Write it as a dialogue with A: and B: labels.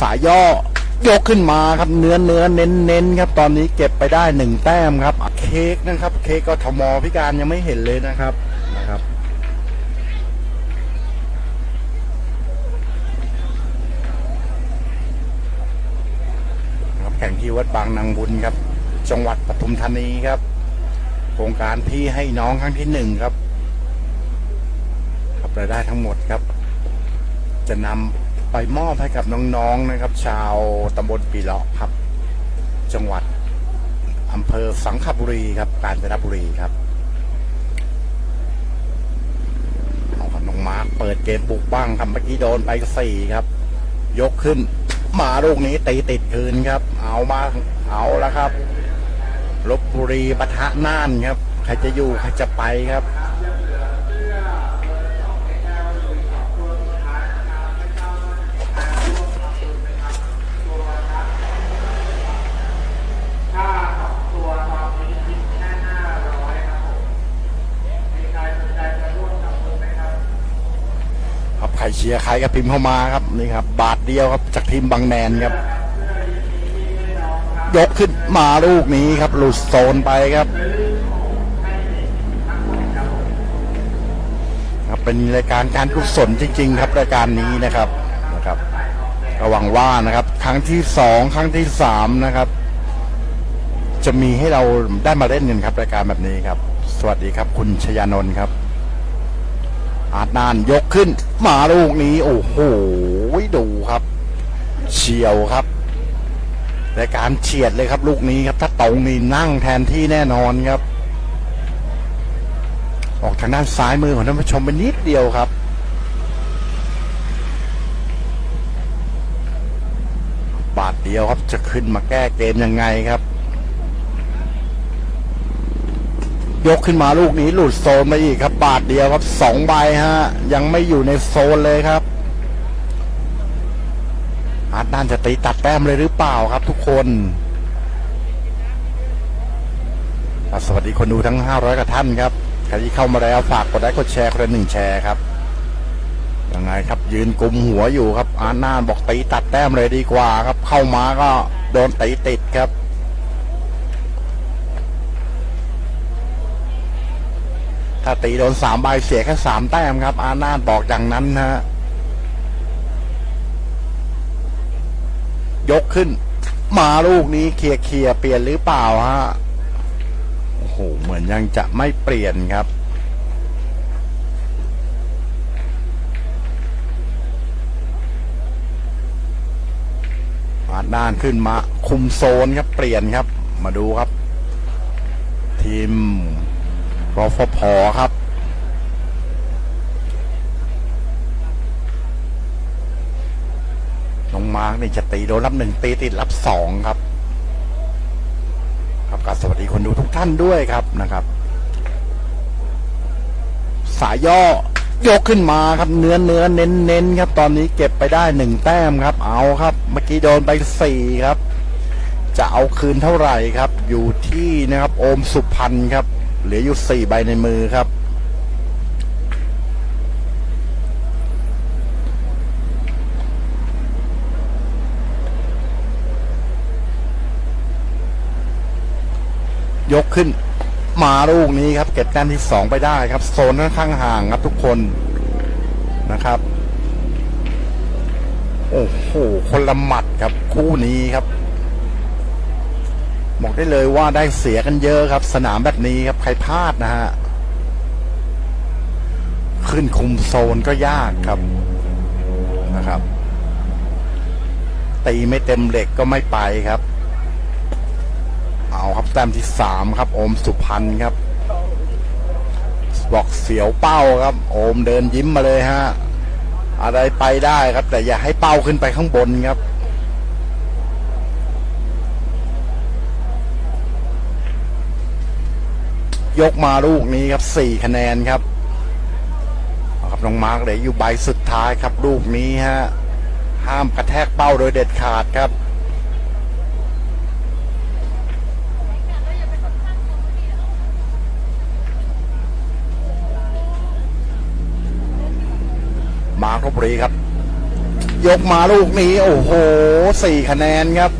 A: สายย่อยกขึ้นมาครับเนื้อเนื้อเน้นเน้นครับ ตอนนี้เก็บไปได้หนึ่งแต้มครับ เค้กนะครับ เค้กก็ทมพิการยังไม่เห็นเลยนะครับนะครับครับแข่งที่วัดบางนางบุญครับ จังหวัดปทุมธานีครับ โครงการพี่ให้น้องครั้งที่หนึ่งครับ ครับรายได้ทั้งหมดครับ จะนำ ไปมอบให้กับน้องๆนะครับ ชาวตำบลปีเลาะครับ จังหวัดอำเภอสังขบุรีครับ กาญจนบุรีครับเอาครับน้องมาร์คเปิดเกมบุกบ้างครับเมื่อกี้โดนไปสี่ครับ ยกขึ้น มาลูกนี้ตีติดคืนครับ เอามาเอาแล้วครับลบบุรีปะทะน่านครับ ใครจะอยู่ใครจะไปครับ
B: ถ้าสองตัวตอนนี้คิดแค่ห้าร้อยครับผม มีใครสนใจจะร่วมทำบุญไหมครับ
A: ค รับใครเชียร์ใครก็พิมพ์เข้ามาครับนี่ครับ บาทเดียวครับจากทีมบางแนนครับ ยกขึ้นมาลูกนี้ครับ หลุดโซนไปครับครับเป็นรายการการกุศลจริง ๆ ครับรายการนี้นะครับนะครับก็หวังว่านะครับ ครั้งที่สองครั้งที่สามนะครับ จะมีให้เราได้มาเล่นกันครับรายการแบบนี้ครับ สวัสดีครับ คุณชยานนท์ครับ อาร์ตนานยกขึ้น มาลูกนี้ โอ้โหดูครับ เฉียวครับรายการเฉียดเลยครับ ลูกนี้ครับถ้าตรงนี่นั่งแทนที่แน่นอนครับ ออกทางด้านซ้ายมือของท่านผู้ชมไปนิดเดียวครับบาทเดียวครับจะขึ้นมาแก้เกมยังไงครับ ยกขึ้นมาลูกนี้หลุดโซนไปอีกครับ บาทเดียวครับสองใบฮะ ยังไม่อยู่ในโซนเลยครับอาร์ตด้านจะตีตัดแต้มเลยหรือเปล่าครับทุกคนสวัสดีคนดูทั้ง 500กว่าท่านครับใครที่เข้ามาแล้วฝากกดไลค์กดแชร์คนละหนึ่งแชร์ครับยังไงครับ ยืนกลุมหัวอยู่ครับอาร์ตนานบอกตีตัดแต้มเลยดีกว่าครับ เข้ามาก็โดนตีติดครับ ถ้าตีโดนสามใบเสียแค่สามแต้มครับ อาร์นาดบอกอย่างนั้นนะฮะยกขึ้น มาลูกนี้เคลียร์เคลียเปลี่ยนหรือเปล่าฮะโอ้โหเหมือนยังจะไม่เปลี่ยนครับ อาด้านขึ้นมา คุมโซนครับ เปลี่ยนครับ มาดูครับ ทีม รฟพอครับ น้องมาร์กนี่จะตีโดนรับหนึ่งตีติดรับสองครับ ครับก็สวัสดีคนดูทุกท่านด้วยครับนะครับ สายย่อยกขึ้นมาครับ เนื้อเนื้อเน้นเน้นครับ ตอนนี้เก็บไปได้หนึ่งแต้มครับ เอาครับ เมื่อกี้โดนไปสี่ครับ จะเอาคืนเท่าไหร่ครับ อยู่ที่นะครับ โอมสุพรรณครับ เหลืออยู่สี่ใบในมือครับ ยกขึ้นมาลูกนี้ครับ เก็บแต้มที่สองไปได้ครับ โซนค่อนข้างห่างครับทุกคนนะครับ โอ้โหคนละหมัดครับคู่นี้ครับ บอกได้เลยว่าได้เสียกันเยอะครับ สนามแบบนี้ครับใครพลาดนะฮะ ขึ้นคุมโซนก็ยากครับนะครับ ตีไม่เต็มเหล็กก็ไม่ไปครับ เอาครับแต้มที่สามครับ โอมสุพรรณครับ บอกเสียวเป้าครับ โอมเดินยิ้มมาเลยฮะอะไรไปได้ครับ แต่อย่าให้เป้าขึ้นไปข้างบนครับ ยกมาลูกนี้ครับสี่คะแนนครับครับน้องมาร์กเหลยอยู่ใบสุดท้ายครับลูกนี้ฮะห้ามกระแทกเป้าโดยเด็ดขาดครับมาร์คลบรีครับ ยกมาลูกนี้ โอ้โหสี่คะแนนครับ